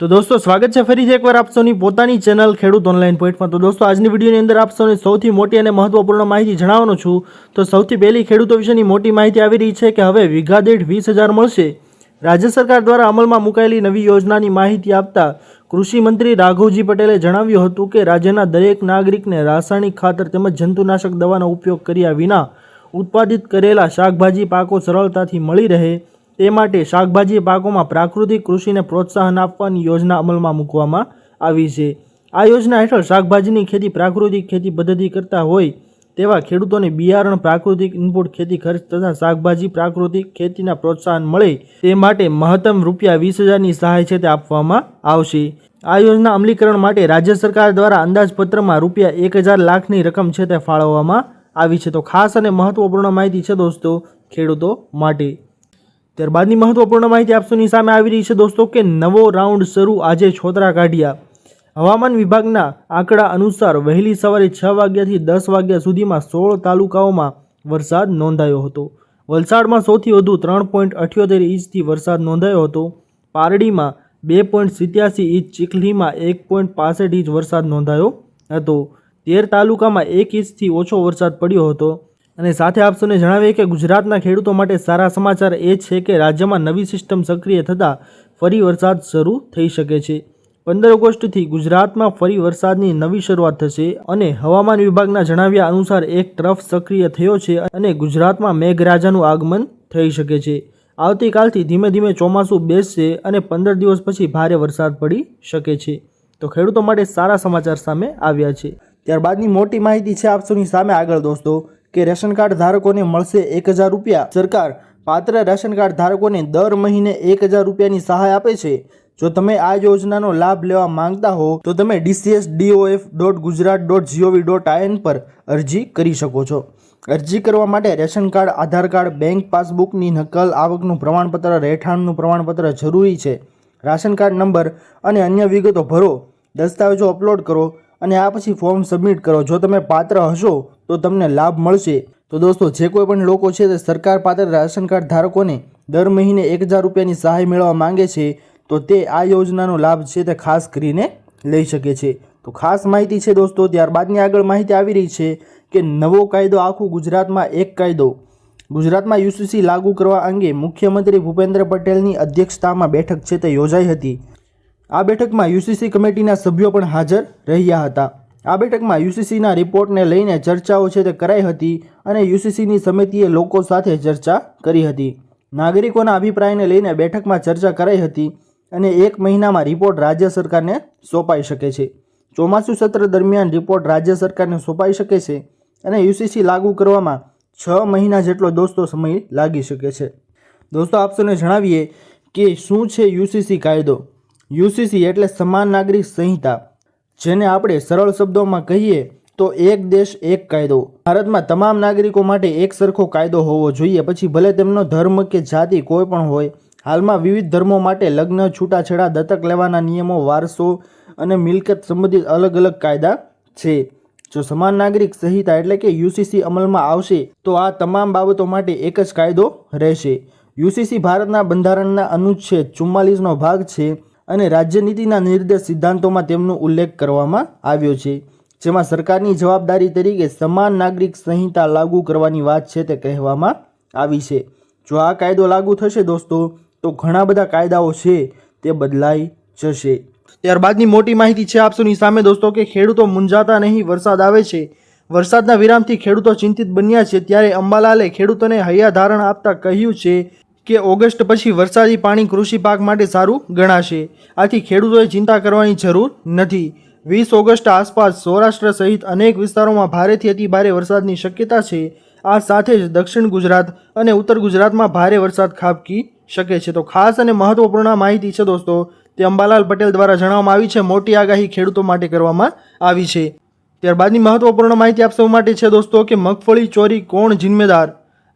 તો દોસ્તો, સ્વાગત છે ફરીથી એકવાર આપ પોતાની ચેનલ ખેડૂત ઓનલાઈન પોઈન્ટમાં તો દોસ્તો, આજની વિડીયોની અંદર આપ સૌથી મોટી અને મહત્વપૂર્ણ માહિતી જણાવવાનો છું. તો સૌથી પહેલી ખેડૂતો વિશેની મોટી માહિતી આવી રહી છે કે હવે વીઘા દીઠ વીસ હજાર મળશે. રાજ્ય સરકાર દ્વારા અમલમાં મુકાયેલી નવી યોજનાની માહિતી આપતા કૃષિ મંત્રી રાઘવજી પટેલે જણાવ્યું હતું કે રાજ્યના દરેક નાગરિકને રાસાયણિક ખાતર તેમજ જંતુનાશક દવાનો ઉપયોગ કર્યા વિના ઉત્પાદિત કરેલા શાકભાજી પાકો સરળતાથી મળી રહે. તે માટે શાકભાજી પાકોમાં પ્રાકૃતિક કૃષિને પ્રોત્સાહન આપવાની યોજના અમલમાં મૂકવામાં આવી છે. આ યોજના હેઠળ શાકભાજીની ખેતી પ્રાકૃતિક ખેતી પદ્ધતિ કરતા હોય તેવા ખેડૂતોને બિયારણ, પ્રાકૃતિક ઇનપુટ ખેતી ખર્ચ તથા શાકભાજી પ્રાકૃતિક ખેતીના પ્રોત્સાહન મળે તે માટે મહત્તમ રૂપિયા વીસ હજારની સહાય છે તે આપવામાં આવશે. આ યોજના અમલીકરણ માટે રાજ્ય સરકાર દ્વારા અંદાજપત્રમાં રૂપિયા એક હજાર લાખની રકમ છે તે ફાળવવામાં આવી છે. તો ખાસ અને મહત્વપૂર્ણ માહિતી છે દોસ્તો ખેડૂતો માટે. ત્યારબાદની મહત્વપૂર્ણ માહિતી આપસોની સામે આવી રહી છે દોસ્તો કે નવો રાઉન્ડ શરૂ આજે છોતરા કાઢ્યા. હવામાન વિભાગના આંકડા અનુસાર વહેલી સવારે છ વાગ્યાથી દસ વાગ્યા સુધીમાં સોળ તાલુકાઓમાં વરસાદ નોંધાયો હતો. વલસાડમાં સૌથી વધુ ત્રણ પોઈન્ટ અઠ્યોતેર ઇંચથી વરસાદ નોંધાયો હતો. પારડીમાં બે પોઈન્ટ સિત્યાસી ઇંચ, ચીખલીમાં એક પોઈન્ટ પાસઠ ઇંચ વરસાદ નોંધાયો હતો. તેર તાલુકામાં એક ઇંચથી ઓછો વરસાદ પડ્યો હતો. અને સાથે આપસોને જણાવીએ કે ગુજરાતના ખેડૂતો માટે સારા સમાચાર એ છે કે રાજ્યમાં નવી સિસ્ટમ સક્રિય થતાં ફરી વરસાદ શરૂ થઈ શકે છે. પંદર ઓગસ્ટથી ગુજરાતમાં ફરી વરસાદની નવી શરૂઆત થશે અને હવામાન વિભાગના જણાવ્યા અનુસાર એક ટ્રફ સક્રિય થયો છે અને ગુજરાતમાં મેઘરાજાનું આગમન થઈ શકે છે. આવતીકાલથી ધીમે ધીમે ચોમાસું બેસશે અને પંદર દિવસ પછી ભારે વરસાદ પડી શકે છે. તો ખેડૂતો માટે સારા સમાચાર સામે આવ્યા છે. ત્યારબાદની મોટી માહિતી છે આપસોની સામે આગળ દોસ્તો. કે રેશન કાર્ડ ધારકોને મળશે એક હજાર રૂપિયા. સરકાર પાત્ર રેશન કાર્ડ ધારકોને દર મહિને એક હજાર રૂપિયાની સહાય આપે છે. જો તમે આ યોજનાનો લાભ લેવા માંગતા હો, તો તમે DCS DOF dot Gujarat dot GOV dot IN પર અરજી કરી શકો છો. અરજી કરવા માટે ration card, Aadhaar card, bank પાસબુકની નકલ, આવકનું પ્રમાણપત્ર, રહેઠાણનું પ્રમાણપત્ર જરૂરી છે. રાશન કાર્ડ નંબર અને અન્ય વિગતો ભરો. દસ્તાવેજો અપલોડ કરો. અને આ પછી ફોર્મ સબમિટ કરો. જો તમે પાત્ર હશો, તો તમને લાભ મળશે. તો દોસ્તો, જે કોઈ પણ લોકો છે તે સરકાર પાત્ર રાશન કાર્ડ ધારકોને દર મહિને એક હજાર રૂપિયાની સહાય મેળવવા માંગે છે, તો તે આ યોજનાનો લાભ છે તે ખાસ કરીને લઈ શકે છે. તો ખાસ માહિતી છે દોસ્તો, ત્યારબાદની આગળ માહિતી આવી રહી છે કે નવો કાયદો આખું ગુજરાતમાં એક કાયદો. ગુજરાતમાં યુસીસી લાગુ કરવા અંગે મુખ્યમંત્રી ભૂપેન્દ્ર પટેલની અધ્યક્ષતામાં બેઠક છે તે યોજાઈ હતી. આ બેઠકમાં યુસીસી કમિટીના સભ્યો પણ હાજર રહ્યા હતા. આ બેઠકમાં યુસીસીના રિપોર્ટને લઈને ચર્ચાઓ છે તે કરાઈ હતી અને યુસીસીની સમિતિએ લોકો સાથે ચર્ચા કરી હતી. નાગરિકોના અભિપ્રાયને લઈને બેઠકમાં ચર્ચા કરાઈ હતી અને એક મહિનામાં રિપોર્ટ રાજ્ય સરકારને સોંપાઈ શકે છે. ચોમાસું સત્ર દરમિયાન રિપોર્ટ રાજ્ય સરકારને સોંપાઈ શકે છે અને યુસીસી લાગુ કરવામાં છ મહિના જેટલો દોસ્તો સમય લાગી શકે છે. દોસ્તો આપસોને જણાવીએ કે શું છે યુસીસી કાયદો? યુસીસી એટલે સમાન નાગરિક સંહિતા, જેને આપણે સરળ શબ્દોમાં કહીએ તો એક દેશ, એક કાયદો. ભારતમાં તમામ નાગરિકો માટે એક સરખો કાયદો હોવો જોઈએ, પછી ભલે તેમનો ધર્મ કે જાતિ કોઈ પણ હોય, હાલમાં વિવિધ ધર્મો માટે લગ્ન, છૂટાછેડા, દત્તક લેવાના નિયમો, વારસો અને મિલકત સંબંધિત અલગ અલગ કાયદા છે. જો સમાન નાગરિક સંહિતા એટલે કે યુસીસી અમલમાં આવશે, તો આ તમામ બાબતો માટે એક જ કાયદો રહેશે. યુસીસી ભારતના બંધારણના અનુચ્છેદ ચુમ્માલીસનો ભાગ છે. અને રાજ્યનીતિના નિર્દેશ સિદ્ધાંતોમાં તેમનો ઉલ્લેખ કરવામાં આવ્યો છે. જેમાં સરકારની જવાબદારી તરીકે સમાન નાગરિક સંહિતા લાગુ કરવાની વાત છે તે કહેવામાં આવી છે. જો આ કાયદો લાગુ થશે દોસ્તો, તો ઘણા બધા કાયદાઓ છે તે બદલાઈ જશે. ત્યારબાદની મોટી માહિતી છે આપસોની સામે દોસ્તો કે ખેડૂતો મૂંઝાતા નહીં, વરસાદ આવે છે. વરસાદના વિરામથી ખેડૂતો ચિંતિત બન્યા છે. ત્યારે અંબાલાલે ખેડૂતોને હૈયા ધારણ આપતા કહ્યું છે કે ઓગસ્ટ પછી વરસાદી પાણી કૃષિ પાક માટે સારું ગણાશે. આથી ખેડૂતોએ ચિંતા કરવાની જરૂર નથી. વીસ ઓગસ્ટ આસપાસ સૌરાષ્ટ્ર સહિત અનેક વિસ્તારોમાં ભારેથી અતિ ભારે વરસાદની શક્યતા છે. આ સાથે જ દક્ષિણ ગુજરાત અને ઉત્તર ગુજરાતમાં ભારે વરસાદ ખાબકી શકે છે. તો ખાસ અને મહત્વપૂર્ણ માહિતી છે દોસ્તો, તે અંબાલાલ પટેલ દ્વારા જણાવવામાં આવી છે. મોટી આગાહી ખેડૂતો માટે કરવામાં આવી છે. ત્યારબાદની મહત્વપૂર્ણ માહિતી આપ સૌ માટે છે દોસ્તો કે મગફળી ચોરી કોણ જિમ્મેદાર?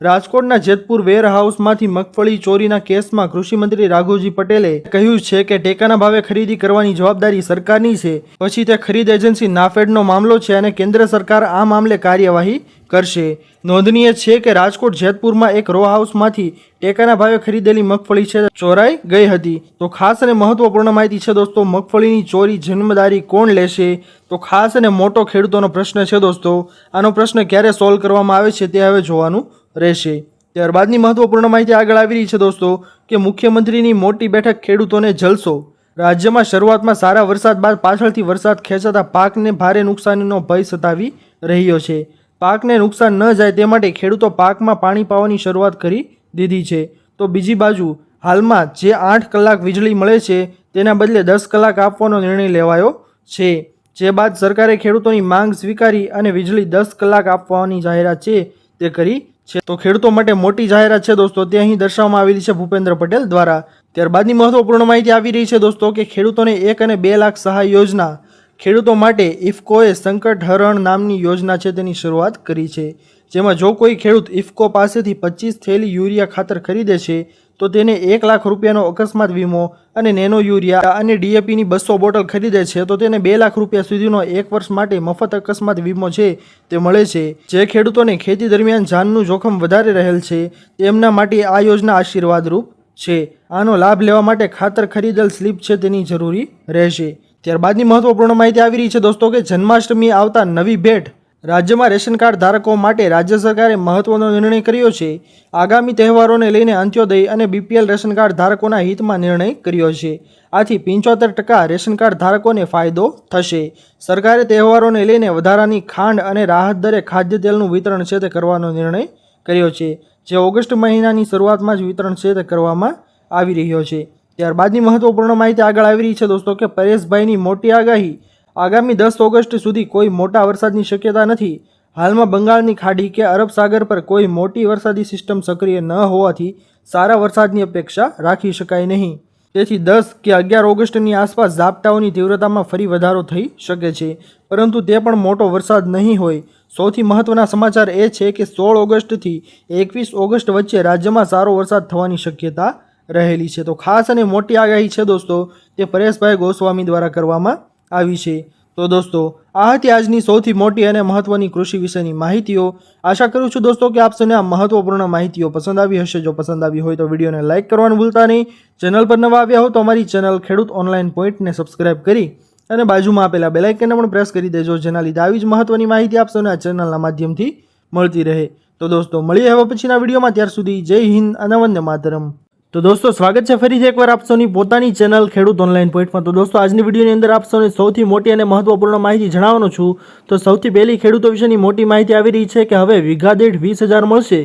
રાજકોટના જેતપુર વેરહાઉસમાંથી મગફળી ચોરીના કેસમાં કૃષિમંત્રી રાઘુજી પટેલે કહ્યું છે કે ટેકાના ભાવે ખરીદી કરવાની જવાબદારી સરકારની છે. પછી તે ખરીદ એજન્સી નાફેડનો મામલો છે અને કેન્દ્ર સરકાર આ મામલે કાર્યવાહી કરશે. નોંધનીય છે કે રાજકોટ જેતપુરમાં એક રો હાઉસમાંથી ટેકાના ભાવે ખરીદેલી મગફળી છે. ચોરાઈ ગઈ હતી. તો ખાસ અને મહત્વપૂર્ણ માહિતી છે દોસ્તો, મગફળીની ચોરી જન્મદારી કોણ લેશે? તો ખાસ અને મોટો ખેડૂતોનો પ્રશ્ન છે દોસ્તો. આનો પ્રશ્ન ક્યારે સોલ્વ કરવામાં આવે છે તે હવે જોવાનું રહેશે. ત્યારબાદની મહત્વપૂર્ણ માહિતી આગળ આવી રહી છે દોસ્તો, કે મુખ્યમંત્રીની મોટી બેઠક ખેડૂતોને જલસો. રાજ્યમાં શરૂઆતમાં સારા વરસાદ બાદ પાછળથી વરસાદ ખેંચાતા પાકને ભારે નુકસાનીનો ભય સતાવી રહ્યો છે. પાકને નુકસાન ન જાય તે માટે ખેડૂતો પાકમાં પાણી પાવાની શરૂઆત કરી દીધી છે. તો બીજી બાજુ, હાલમાં જે આઠ કલાક વીજળી મળે છે, તેના બદલે દસ કલાક આપવાનો નિર્ણય લેવાયો છે. જે બાદ સરકારે ખેડૂતોની માંગ સ્વીકારી અને વીજળી દસ કલાક આપવાની જાહેરાત છે તે કરી છે. તો ખેડૂતો માટે મોટી જાહેરાત છે દોસ્તો. તે અહીં દર્શાવવામાં આવેલી છે ભૂપેન્દ્ર પટેલ દ્વારા. ત્યારબાદની મહત્વપૂર્ણ માહિતી આવી રહી છે દોસ્તો કે ખેડૂતોને એક અને બે લાખ સહાય યોજના ખેડૂતો માટે ઇફકોએ સંકટ હરણ નામની યોજના છે તેની શરૂઆત કરી છે. જેમાં જો કોઈ ખેડૂત ઇફકો પાસેથી પચીસ થેલી યુરિયા ખાતર ખરીદે છે, તો તેને એક લાખ રૂપિયાનો અકસ્માત વીમો અને નેનો યુરિયા અને ડીએપીની બસો બોટલ ખરીદે છે, તો તેને બે લાખ રૂપિયા સુધીનો એક વર્ષ માટે મફત અકસ્માત વીમો છે તે મળે છે. જે ખેડૂતોને ખેતી દરમિયાન જાનનું જોખમ વધારે રહેલ છે, તેમના માટે આ યોજના આશીર્વાદરૂપ છે. આનો લાભ લેવા માટે ખાતર ખરીદેલ સ્લીપ છે તેની જરૂરી રહેશે. ત્યારબાદની મહત્વપૂર્ણ માહિતી આવી રહી છે દોસ્તો કે જન્માષ્ટમી આવતા નવી ભેટ રાજ્યમાં રેશન કાર્ડ ધારકો માટે રાજ્ય સરકારે મહત્વનો નિર્ણય કર્યો છે. આગામી તહેવારોને લઈને અંત્યોદય અને બીપીએલ રેશન કાર્ડ ધારકોના હિતમાં નિર્ણય કર્યો છે. આથી પંચોતેર ટકા રેશન કાર્ડ ધારકોને ફાયદો થશે. સરકારે તહેવારોને લઈને વધારાની ખાંડ અને રાહત દરે ખાદ્ય તેલનું વિતરણ છે તે કરવાનો નિર્ણય કર્યો છે, જે ઓગસ્ટ મહિનાની શરૂઆતમાં જ વિતરણ છે તે કરવામાં આવી રહ્યો છે. ત્યારબાદની મહત્વપૂર્ણ માહિતી આગળ આવી રહી છે દોસ્તો કે પરેશભાઈની મોટી આગાહી આગામી દસ ઓગસ્ટ સુધી કોઈ મોટા વરસાદની શક્યતા નથી. હાલમાં બંગાળની ખાડી કે અરબ સાગર પર કોઈ મોટી વરસાદી સિસ્ટમ સક્રિય ન હોવાથી સારા વરસાદની અપેક્ષા રાખી શકાય નહીં. તેથી દસ કે અગિયાર ઓગસ્ટની આસપાસ ઝાપટાઓની તીવ્રતામાં ફરી વધારો થઈ શકે છે. પરંતુ તે પણ મોટો વરસાદ નહીં હોય. સૌથી મહત્વના સમાચાર એ છે કે સોળ ઓગસ્ટથી એકવીસ ઓગસ્ટ વચ્ચે રાજ્યમાં સારો વરસાદ થવાની શક્યતા રહેલી છે. તો ખાસ અને મોટી આગાહી છે દોસ્તો તે પરેશભાઈ ગોસ્વામી દ્વારા કરવામાં આવી છે. તો દોસ્તો, આ હતી આજની સૌથી મોટી અને મહત્વની કૃષિ વિશેની માહિતીઓ. આશા કરું છું દોસ્તો કે આપ આ મહત્વપૂર્ણ માહિતીઓ પસંદ આવી હશે. જો પસંદ આવી હોય તો વિડીયોને લાઇક કરવાનું ભૂલતા નહીં. ચેનલ પર નવા આવ્યા હો તો અમારી ચેનલ ખેડૂત ઓનલાઈન પોઈન્ટને સબસ્ક્રાઇબ કરી અને બાજુમાં આપેલા બેલાઇકનને પણ પ્રેસ કરી દેજો. જેના લીધે આવી જ મહત્વની માહિતી આપ સૌને આ ચેનલના માધ્યમથી મળતી રહે. તો દોસ્તો, મળીએ હવે પછીના વિડીયોમાં. ત્યાર સુધી જય હિન્દ અને વંદે માતરમ. તો દોસ્તો, સ્વાગત છે ફરીથી એકવાર આપ પોતાની ચેનલ ખેડૂત ઓનલાઈન પોઈન્ટમાં તો દોસ્તો, આજની વિડીયોની અંદર આપ સૌથી મોટી અને મહત્વપૂર્ણ માહિતી જણાવવાનો છું. તો સૌથી પહેલી ખેડૂતો વિશેની મોટી માહિતી આવી રહી છે કે હવે વીઘા દીઠ વીસ હજાર મળશે.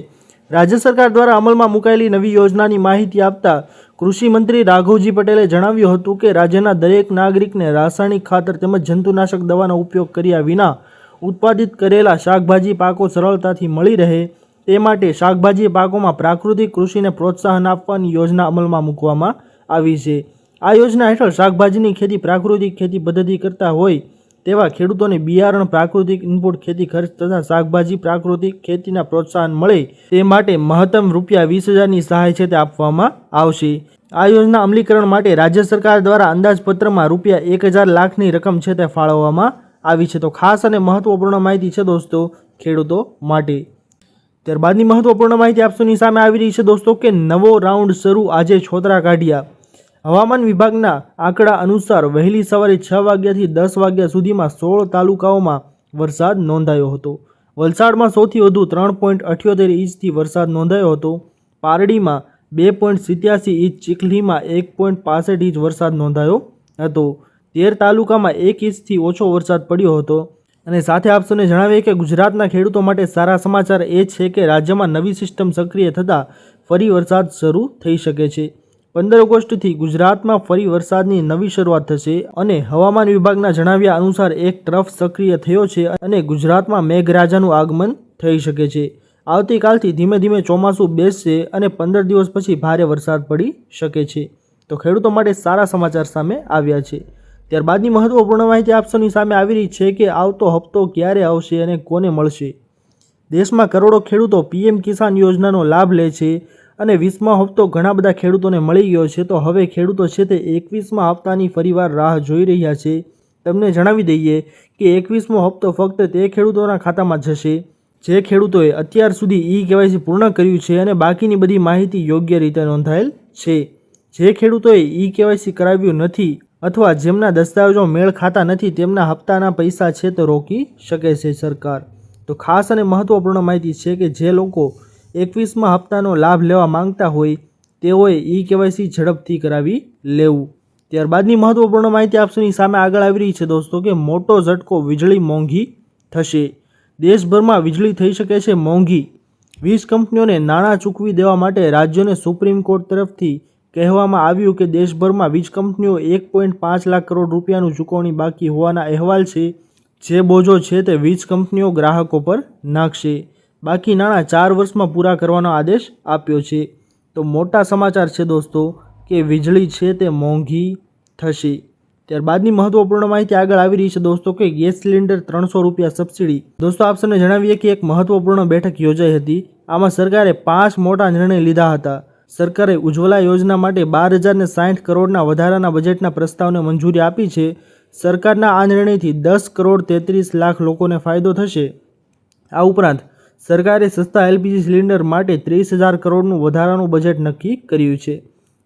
રાજ્ય સરકાર દ્વારા અમલમાં મુકાયેલી નવી યોજનાની માહિતી આપતા કૃષિ મંત્રી રાઘવજી પટેલે જણાવ્યું હતું કે રાજ્યના દરેક નાગરિકને રાસાયણિક ખાતર તેમજ જંતુનાશક દવાનો ઉપયોગ કર્યા વિના ઉત્પાદિત કરેલા શાકભાજી પાકો સરળતાથી મળી રહે. તે માટે શાકભાજી પાકોમાં પ્રાકૃતિક કૃષિને પ્રોત્સાહન આપવાની યોજના અમલમાં મૂકવામાં આવી છે. આ યોજના હેઠળ શાકભાજીની ખેતી પ્રાકૃતિક ખેતી પદ્ધતિ કરતા હોય તેવા ખેડૂતોને બિયારણ, પ્રાકૃતિક ઇનપુટ ખેતી ખર્ચ તથા શાકભાજી પ્રાકૃતિક ખેતીના પ્રોત્સાહન મળે તે માટે મહત્તમ રૂપિયા વીસ હજારની સહાય છે તે આપવામાં આવશે. આ યોજના અમલીકરણ માટે રાજ્ય સરકાર દ્વારા અંદાજપત્રમાં રૂપિયા એક હજાર લાખની રકમ છે તે ફાળવવામાં આવી છે. તો ખાસ અને મહત્વપૂર્ણ માહિતી છે દોસ્તો ખેડૂતો માટે. ત્યારબાદની મહત્વપૂર્ણ માહિતી આપસોની સામે આવી રહી છે દોસ્તો કે નવો રાઉન્ડ શરૂ આજે છોતરા કાઢ્યા. હવામાન વિભાગના આંકડા અનુસાર વહેલી સવારે છ વાગ્યાથી દસ વાગ્યા સુધીમાં સોળ તાલુકાઓમાં વરસાદ નોંધાયો હતો. વલસાડમાં સૌથી વધુ ત્રણ પોઈન્ટ અઠ્યોતેર ઇંચથી વરસાદ નોંધાયો હતો. પારડીમાં બે પોઈન્ટ સિત્યાસી ઇંચ, ચીખલીમાં એક પોઈન્ટ પાસઠ ઇંચ વરસાદ નોંધાયો હતો. તેર તાલુકામાં એક ઇંચથી ઓછો વરસાદ પડ્યો હતો. અને સાથે આપશોને જણાવીએ કે ગુજરાતના ખેડૂતો માટે સારા સમાચાર એ છે કે રાજ્યમાં નવી સિસ્ટમ સક્રિય થતાં ફરી વરસાદ શરૂ થઈ શકે છે. પંદર ઓગસ્ટથી ગુજરાતમાં ફરી વરસાદની નવી શરૂઆત થશે અને હવામાન વિભાગના જણાવ્યા અનુસાર એક ટ્રફ સક્રિય થયો છે અને ગુજરાતમાં મેઘરાજાનું આગમન થઈ શકે છે. આવતીકાલથી ધીમે ધીમે ચોમાસું બેસશે અને પંદર દિવસ પછી ભારે વરસાદ પડી શકે છે. તો ખેડૂતો માટે સારા સમાચાર સામે આવ્યા છે. ત્યારબાદની મહત્વપૂર્ણ માહિતી આપસોની સામે આવી રહી છે કે આવતો હપ્તો ક્યારે આવશે અને કોને મળશે? દેશમાં કરોડો ખેડૂતો પીએમ કિસાન યોજનાનો લાભ લે છે અને વીસમા હપ્તો ઘણા બધા ખેડૂતોને મળી ગયો છે. તો હવે ખેડૂતો છે તે એકવીસમા હપ્તાની ફરીવાર રાહ જોઈ રહ્યા છે. તમને જણાવી દઈએ કે એકવીસમો હપ્તો ફક્ત તે ખેડૂતોના ખાતામાં જશે જે ખેડૂતોએ અત્યાર સુધી ઈ કેવાયસી પૂર્ણ કર્યું છે અને બાકીની બધી માહિતી યોગ્ય રીતે નોંધાયેલ છે. જે ખેડૂતોએ ઈ કેવાયસી કરાવ્યું નથી અથવા જેમના દસ્તાવેજો મેળ ખાતા નથી, તેમના હપ્તાના પૈસા છે તે રોકી શકે છે સરકાર. તો ખાસ અને મહત્વપૂર્ણ માહિતી છે કે જે લોકો એકવીસમાં હપ્તાનો લાભ લેવા માંગતા હોય, તેઓએ ઈ કેવાયસી ઝડપથી કરાવી લેવું. ત્યારબાદની મહત્વપૂર્ણ માહિતી આપશોની સામે આગળ આવી રહી છે દોસ્તો કે મોટો ઝટકો વીજળી મોંઘી થશે. દેશભરમાં વીજળી થઈ શકે છે મોંઘી. વીજ કંપનીઓને નાણાં ચૂકવી દેવા માટે રાજ્યોને સુપ્રીમ કોર્ટ તરફથી કહેવામાં આવ્યું કે દેશભરમાં વીજ કંપનીઓ એક પોઈન્ટ પાંચ લાખ કરોડ રૂપિયાનું ચૂકવણી બાકી હોવાના અહેવાલ છે. જે બોજો છે તે વીજ કંપનીઓ ગ્રાહકો પર નાખશે. બાકી નાણાં ચાર વર્ષમાં પૂરા કરવાનો આદેશ આપ્યો છે. તો મોટા સમાચાર છે દોસ્તો, કે વીજળી છે તે મોંઘી થશે. ત્યારબાદની મહત્વપૂર્ણ માહિતી આગળ આવી રહી છે દોસ્તો, કે ગેસ સિલિન્ડર ત્રણસો રૂપિયા સબસિડી. દોસ્તો આપ જણાવીએ કે એક મહત્વપૂર્ણ બેઠક યોજાઈ હતી. આમાં સરકારે પાંચ મોટા નિર્ણય લીધા હતા. સરકારે ઉજ્જવલા યોજના માટે બાર હજારને સાઠ કરોડના વધારાના બજેટના પ્રસ્તાવને મંજૂરી આપી છે. સરકારના આ નિર્ણયથી દસ કરોડ તેત્રીસ લાખ લોકોને ફાયદો થશે. આ ઉપરાંત સરકારે સસ્તા એલપીજી સિલિન્ડર માટે ત્રીસ હજાર કરોડનું વધારાનું બજેટ નક્કી કર્યું છે.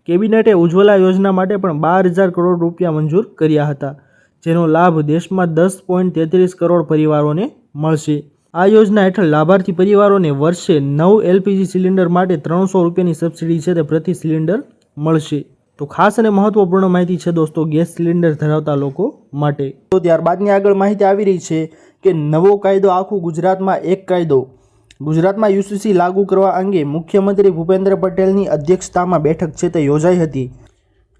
કેબિનેટે ઉજ્જવલા યોજના માટે પણ બાર હજાર કરોડ રૂપિયા મંજૂર કર્યા હતા, જેનો લાભ દેશમાં દસ પોઈન્ટ તેત્રીસ કરોડ પરિવારોને મળશે. આ યોજના હેઠળ લાભાર્થી પરિવારોને વર્ષે નવ એલપીજી સિલિન્ડર માટે ત્રણસો રૂપિયાની સબસિડી છે તે પ્રતિ સિલિન્ડર મળશે. તો ખાસ અને મહત્વપૂર્ણ માહિતી છે દોસ્તો, ગેસ સિલિન્ડર ધરાવતા લોકો માટે. તો ત્યારબાદની આગળ માહિતી આવી રહી છે કે નવો કાયદો આખું ગુજરાતમાં એક કાયદો. ગુજરાતમાં યુસીસી લાગુ કરવા અંગે મુખ્યમંત્રી ભૂપેન્દ્ર પટેલની અધ્યક્ષતામાં બેઠક છે તે યોજાઈ હતી.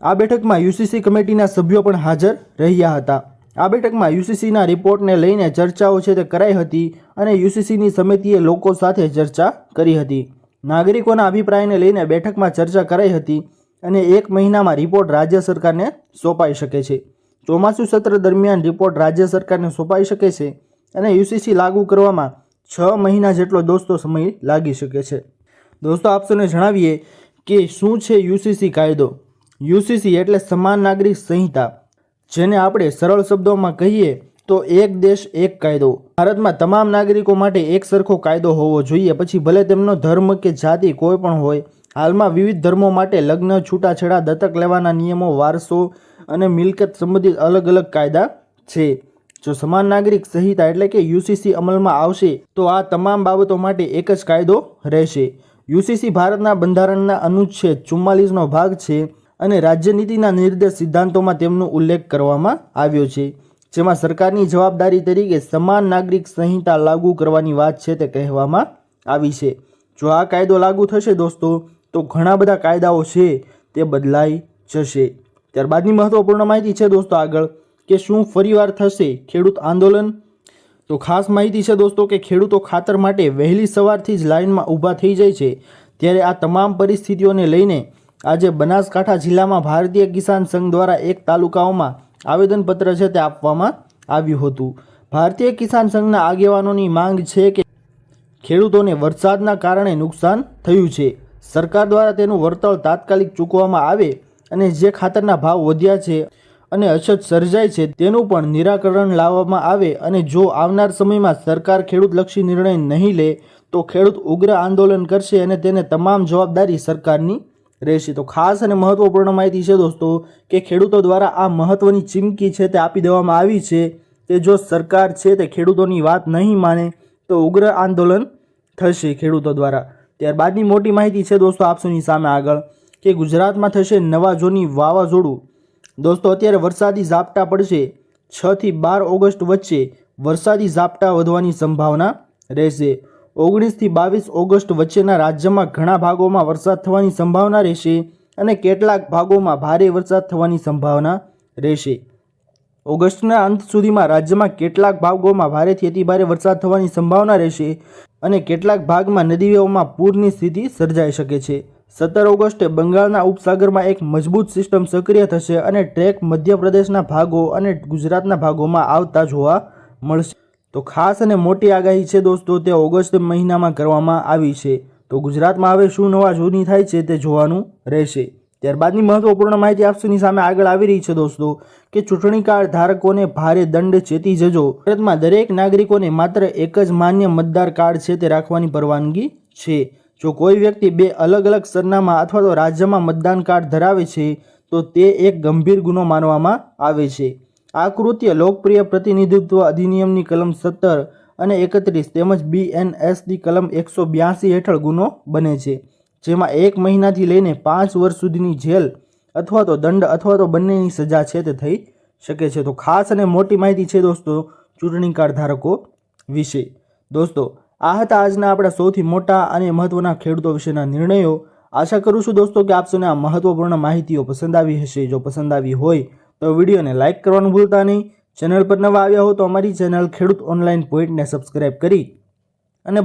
આ બેઠકમાં યુસીસી કમિટીના સભ્યો પણ હાજર રહ્યા હતા. આ બેઠકમાં યુસીસીના રિપોર્ટને લઈને ચર્ચાઓ છે તે કરાઈ હતી અને યુસીસીની સમિતિએ લોકો સાથે ચર્ચા કરી હતી. નાગરિકોના અભિપ્રાયને લઈને બેઠકમાં ચર્ચા કરાઈ હતી અને એક મહિનામાં રિપોર્ટ રાજ્ય સરકારને સોંપાઈ શકે છે. ચોમાસું સત્ર દરમિયાન રિપોર્ટ રાજ્ય સરકારને સોંપાઈ શકે છે અને યુસીસી લાગુ કરવામાં છ મહિના જેટલો દોસ્તો સમય લાગી શકે છે. દોસ્તો આપસોને જણાવીએ કે શું છે યુસીસી કાયદો? યુસીસી એટલે સમાન નાગરિક સંહિતા. જેને આપણે સરળ શબ્દોમાં કહીએ તો એક દેશ, એક કાયદો. ભારતમાં તમામ નાગરિકો માટે એક સરખો કાયદો હોવો જોઈએ. પછી ભલે તેમનો ધર્મ કે જાતિ કોઈ પણ હોય, હાલમાં વિવિધ ધર્મો માટે લગ્ન, છૂટાછેડા, દત્તક લેવાના નિયમો, વારસો અને મિલકત સંબંધિત અલગ અલગ કાયદા છે. જો સમાન નાગરિક સંહિતા એટલે કે યુસીસી અમલમાં આવશે, તો આ તમામ બાબતો માટે એક જ કાયદો રહેશે. યુસીસી ભારતના બંધારણના અનુચ્છેદ ચુમ્માલીસનો ભાગ છે. અને રાજ્યનીતિના નિર્દેશ સિદ્ધાંતોમાં તેમનો ઉલ્લેખ કરવામાં આવ્યો છે. જેમાં સરકારની જવાબદારી તરીકે સમાન નાગરિક સંહિતા લાગુ કરવાની વાત છે તે કહેવામાં આવી છે. જો આ કાયદો લાગુ થશે દોસ્તો, તો ઘણા બધા કાયદાઓ છે તે બદલાઈ જશે. ત્યારબાદની મહત્વપૂર્ણ માહિતી છે દોસ્તો આગળ, કે શું ફરીવાર થશે ખેડૂત આંદોલન? તો ખાસ માહિતી છે દોસ્તો કે ખેડૂતો ખાતર માટે વહેલી સવારથી જ લાઇનમાં ઊભા થઈ જાય છે. ત્યારે આ તમામ પરિસ્થિતિઓને લઈને આજે બનાસકાંઠા જિલ્લામાં ભારતીય કિસાન સંઘ દ્વારા એક તાલુકાઓમાં આવેદનપત્ર છે તે આપવામાં આવ્યું હતું. ભારતીય કિસાન સંઘના આગેવાનોની માંગ છે કે ખેડૂતોને વરસાદના કારણે નુકસાન થયું છે. સરકાર દ્વારા તેનું વળતર તાત્કાલિક ચૂકવવામાં આવે અને જે ખાતરના ભાવ વધ્યા છે અને અછત સર્જાય છે તેનું પણ નિરાકરણ લાવવામાં આવે અને જો આવનાર સમયમાં સરકાર ખેડૂતલક્ષી નિર્ણય નહીં લે, તો ખેડૂત ઉગ્ર આંદોલન કરશે અને તેને તમામ જવાબદારી સરકારની રહેશે. તો ખાસ અને મહત્વપૂર્ણ માહિતી છે દોસ્તો કે ખેડૂતો દ્વારા આ મહત્વની ચીમકી છે તે આપી દેવામાં આવી છે. કે જો સરકાર છે તે ખેડૂતોની વાત નહીં માને તો ઉગ્ર આંદોલન થશે ખેડૂતો દ્વારા. ત્યારબાદની મોટી માહિતી છે દોસ્તો આપસોની સામે આગળ કે ગુજરાતમાં થશે નવા જોની વાવાઝોડું. દોસ્તો અત્યારે વરસાદી ઝાપટા પડશે. છથી બાર ઓગસ્ટ વચ્ચે વરસાદી ઝાપટા વધવાની સંભાવના રહેશે. ઓગણીસથી બાવીસ ઓગસ્ટ વચ્ચેના રાજ્યમાં ઘણા ભાગોમાં વરસાદ થવાની સંભાવના રહેશે અને કેટલાક ભાગોમાં ભારે વરસાદ થવાની સંભાવના રહેશે. ઓગસ્ટના અંત સુધીમાં રાજ્યમાં કેટલાક ભાગોમાં ભારેથી અતિભારે વરસાદ થવાની સંભાવના રહેશે અને કેટલાક ભાગમાં નદીઓમાં પૂરની સ્થિતિ સર્જાઈ શકે છે. સત્તર ઓગસ્ટે બંગાળના ઉપસાગરમાં એક મજબૂત સિસ્ટમ સક્રિય થશે અને ટ્રેક મધ્યપ્રદેશના ભાગો અને ગુજરાતના ભાગોમાં આવતા જોવા મળશે. તો ખાસ અને મોટી આગાહી છે દોસ્તો તે ઓગસ્ટ મહિનામાં કરવામાં આવી છે. તો ગુજરાતમાં હવે શું નવા જૂની થાય છે તે જોવાનું રહેશે. ત્યારબાદની મહત્વપૂર્ણ માહિતી આપસોની સામે આગળ આવી રહી છે દોસ્તો કે ચૂંટણી કાર્ડ ધારકોને ભારે દંડ ચેતી જજો. ભારતમાં દરેક નાગરિકોને માત્ર એક જ માન્ય મતદાર કાર્ડ છે તે રાખવાની પરવાનગી છે. જો કોઈ વ્યક્તિ બે અલગ અલગ સરનામા અથવા તો રાજ્યમાં મતદાન કાર્ડ ધરાવે છે, તો તે એક ગંભીર ગુનો માનવામાં આવે છે. આ કૃત્ય લોકપ્રિય પ્રતિનિધિત્વ અધિનિયમની કલમ સત્તર અને એકત્રીસ તેમજ બીએનએસની કલમ એકસો બ્યાસી હેઠળ ગુનો બને છે, જેમાં એક મહિનાથી લઈને પાંચ વર્ષ સુધીની જેલ અથવા તો દંડ અથવા તો બંનેની સજા છે તે થઈ શકે છે. તો ખાસ અને મોટી માહિતી છે દોસ્તો ચૂંટણી કાર્ડ ધારકો વિશે. દોસ્તો, આ હતા આજના આપણા સૌથી મોટા અને મહત્ત્વના ખેડૂતો વિશેના નિર્ણયો. આશા કરું છું દોસ્તો કે આપસોને આ મહત્વપૂર્ણ માહિતીઓ પસંદ આવી હશે. જો પસંદ આવી હોય તો વિડીયોને લાઇક કરવાનું ભૂલતા નહીં. ચેનલ પર નવા આવ્યા હો તો અમારી ચેનલ ખેડૂત ઓનલાઈન પોઈન્ટને સબસ્ક્રાઈબ કરી અને